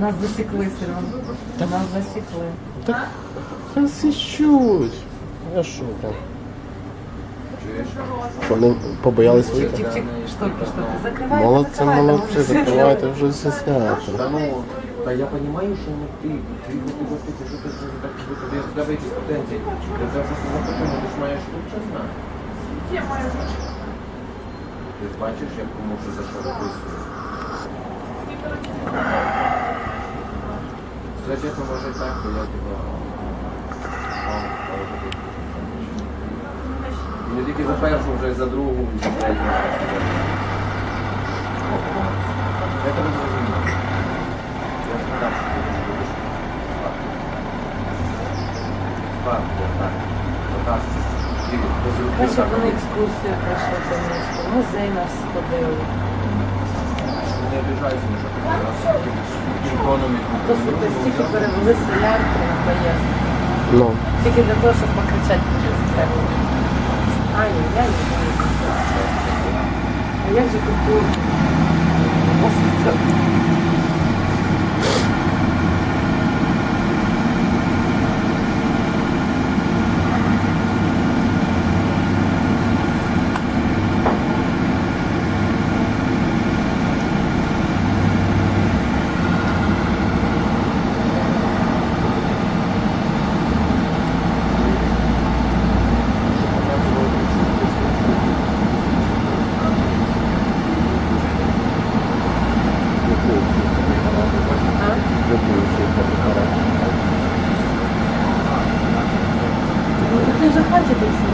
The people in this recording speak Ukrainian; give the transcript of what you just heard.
Нас засікли, Серега. Нас засікли. Так, засічуть. Я що там? Вони побоялись вийти? Чик-чик, штуки, штуки. Закривайте, Молодці, закривайте. молодці, закривайте вже стісняти. Да ну, да я понимаю, что не ты, ты вот ты вот ты, что ты же так как будто без тебе якісь претензії. Я даже не запитаю, ти ж маєш лучше знати. Ти ж бачиш, як кому що за що виписує. Чесно, може так, бо я типа... Не тільки за першу, вже і за другу, і за третю. Я тебе зрозумів. Я сказав, що ти не будеш спати. Спати, так. І позивки Бачиш, так. вони екскурсію пройшли по місту. Музей нас сходили. Не обіжайся, що ти раз чемпіоном То Просто стільки перевели солярки на поїздку. Ну, Тільки для того, щоб покричати через це. Ай-яй-яй. А як же культурно? 感じですね。